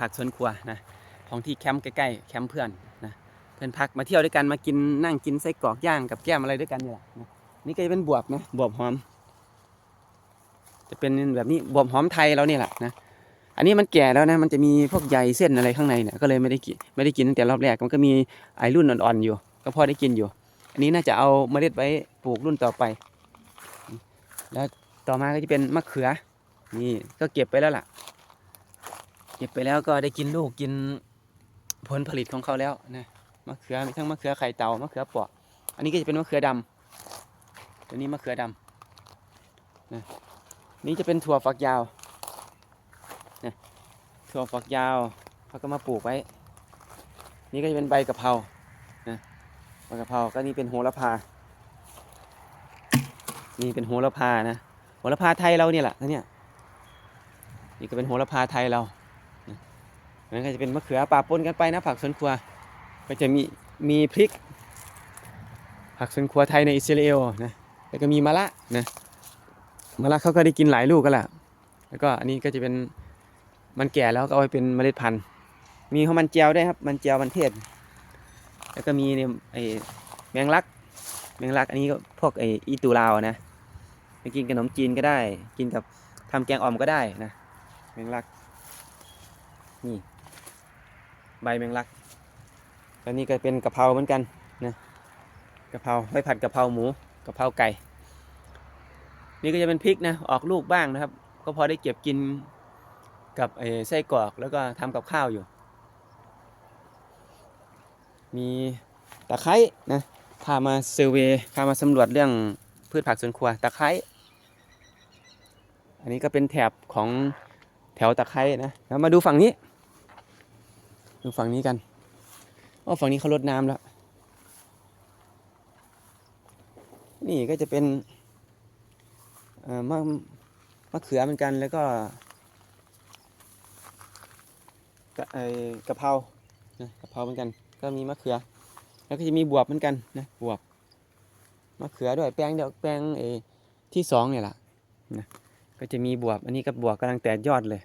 ผักสวนครัวนะของที่แคมป์ใกล้ๆแคมป์เพื่อนนะเพื่อนพักมาเที่ยวด้วยกันมากินนั่งกินไส้กรอกย่างกับแก้มอะไรด้วยกันนี่แหละนะนี่ก็จะเป็นบวบนะบวบหอม จะเป็นแบบนี้บวบหอมไทยเราเนี่ยแหละนะอันนี้มันแก่แล้วนะมันจะมีพวกใยเส้นอะไรข้างในเนี่ยก็เลยไม่ได้กินไม่ได้กินตั้งแต่รอบแรกมันก็มีไอรุ่นอ่อนๆอยู่ ก็พอได้กินอยู่ อันนี้น่าจะเอาเมล็ดไว้ปลูกรุ่นต่อไป แล้วต่อมาก็จะเป็นมะเขือ นี่ก็เก็บไปแล้วล่ะ เก็บไปแล้วก็ได้กินลูกกินผลผลิตของเขาแล้วนะมะเขือมีทั้งมะเขือไข่เต่ามะเขือเปราะอันนี้ก็จะเป็นมะเขือดำตัวนี้มะเขือดำนะนี่จะเป็นถั่วฝักยาวนะถั่วฝักยาวเขาก็มาปลูกไว้ นี่ก็จะเป็นใบกะเพรานะใบกะเพราก็นี่เป็นโหระพา นี่เป็นโหระพานะโหระพาไทยเราเนี่ยแหละเนี่ยนี่ก็เป็นโหระพาไทยเรา อันนั้นก็จะเป็นมะเขือป่าปนกันไปนะผักสวนครัว ก็จะมีมีพริก ผักสวนครัวไทยในอิสราเอลนะแล้วก็มีมะละนะมะละเขาก็ได้กินหลายลูกกันแหละแล้วก็อันนี้ก็จะเป็นมันแก่แล้วก็เอาไปเป็นเมล็ดพันธุ์ มีข้าวมันเจียวได้ครับ มันเจียวมันเทศ แล้วก็มีเนี่ยไอแมงลัก แมงลักอันนี้ก็พวกไออีตูลาวนะไปกินกับขนมจีนก็ได้ กินกับทำแกงอ่อมก็ได้นะ แมงลัก นี่ ใบแมงลักอันนี้ก็เป็นกะเพราเหมือนกันนะกะเพราไว้ผัดกะเพราหมูกะเพราไก่ นี่ก็จะเป็นพริกนะออกลูกบ้างนะครับ ก็พอได้เก็บกินกับไส้กรอกแล้วก็ทำกับข้าวอยู่ มีตะไคร้นะพามาเซอร์เวย์พามาสำรวจเรื่องพืชผักสวนครัวตะไคร้อันนี้ก็เป็นแถบของแถวตะไคร้นะมาดูฝั่งนี้ ดูฝั่งนี้กันอ๋อฝั่งนี้เขาลดน้ำแล้ว นี่ก็จะเป็นมะมะเขือเหมือนกันแล้วก็กะไอกะเพรานะกะเพราเหมือนกัน ก็มีมะเขือ แล้วก็จะมีบวบเหมือนกันนะบวบมะเขือด้วยแปลงเดียวแปลงเอที่สองเนี่ยแหละนะก็จะมีบวบ อันนี้ก็บวบกำลังแตกยอดเลย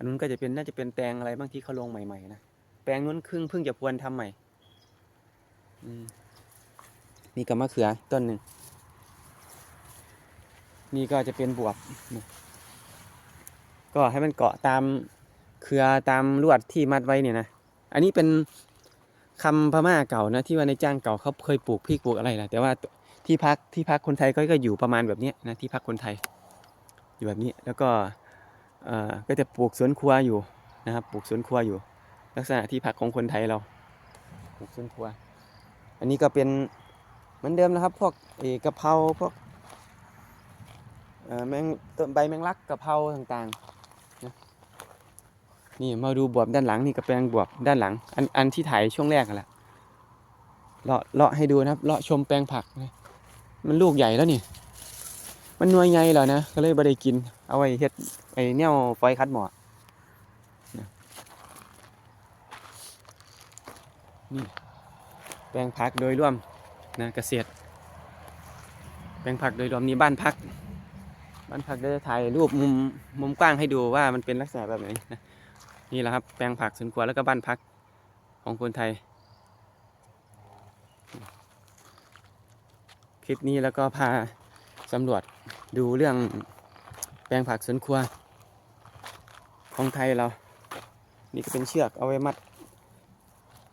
อันนู้นก็จะเป็นน่าจะเป็นแตงอะไรบางที่เขาลงใหม่ๆนะแปลงนู้นครึ่งเพิ่งจะพวนทำใหม่มนี่ก็มะเขือต้นหนึ่งนี่ก็จะเป็นบวบก็ให้มันเกาะตามเครือตามลวดที่มัดไว้เนี่ยนะอันนี้เป็นคำพม่าเก่านะที่ว่าในจ้างเก่าเขาเคยปลูกพริกปลูกอะไรนะแต่ว่าที่พักที่พักคนไทยก็ก็อยู่ประมาณแบบนี้นะที่พักคนไทยอยู่แบบนี้แล้วก็ ก็จะปลูกสวนครัวอยู่นะครับ ปลูกสวนครัวอยู่ ลักษณะที่พักของคนไทยเรา ปลูกสวนครัว อันนี้ก็เป็นเหมือนเดิมนะครับ พวกเอกะเพราพวกแมงต้นใบแมงลักกะเพราต่างๆนะนี่มาดูบวบด้านหลังนี่ก็เป็นบวบด้านหลัง อันอันที่ถ่ายช่วงแรกกันแหละเลาะเลาะให้ดูนะครับเลาะชมแปลงผักนะมันลูกใหญ่แล้วนี่ มันหน่วยใหญ่แล้วนะก็เลยบ่ได้กิน เอาไว้เฮ็ดไอ้แนวฟอยคัดหมอนะนี่แปลงผักโดยรวมนะเกษตร แปลงผักโดยรวมนี่บ้านพัก บ้านพักเดี๋ยวจะถ่ายรูปมุมมุมกว้างให้ดูว่ามันเป็นลักษณะแบบไหนนะนี่แหละครับแปลงผักสวนครัวแล้วก็บ้านพักของคนไทย คลิปนี้แล้วก็พาสำรวจ ดูเรื่องแปลงผักสวนครัว ของไทยเรา นี่ก็เป็นเชือกเอาไว้มัด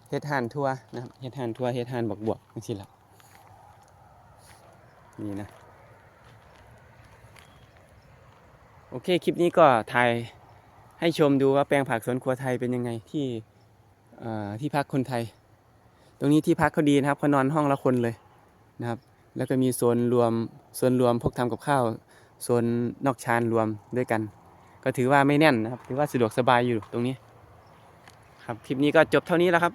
เฮ็ดห่านทั่วนะครับเฮ็ดห่านทั่วเฮ็ดห่านบวกบวกนี่สิละนี่นะ โอเค คลิปนี้ก็ถ่ายให้ชมดูว่าแปลงผักสวนครัวไทยเป็นยังไงที่ที่พักคนไทย ตรงนี้ที่พักเขาดีนะครับเขานอนห้องละคนเลยนะครับ แล้วก็มีโซนรวมโซนรวมพวกทำกับข้าวโซนนอกชานรวมด้วยกัน ก็ถือว่าไม่แน่นนะครับ ถือว่าสะดวกสบายอยู่ตรงนี้ ครับคลิปนี้ก็จบเท่านี้แล้วครับ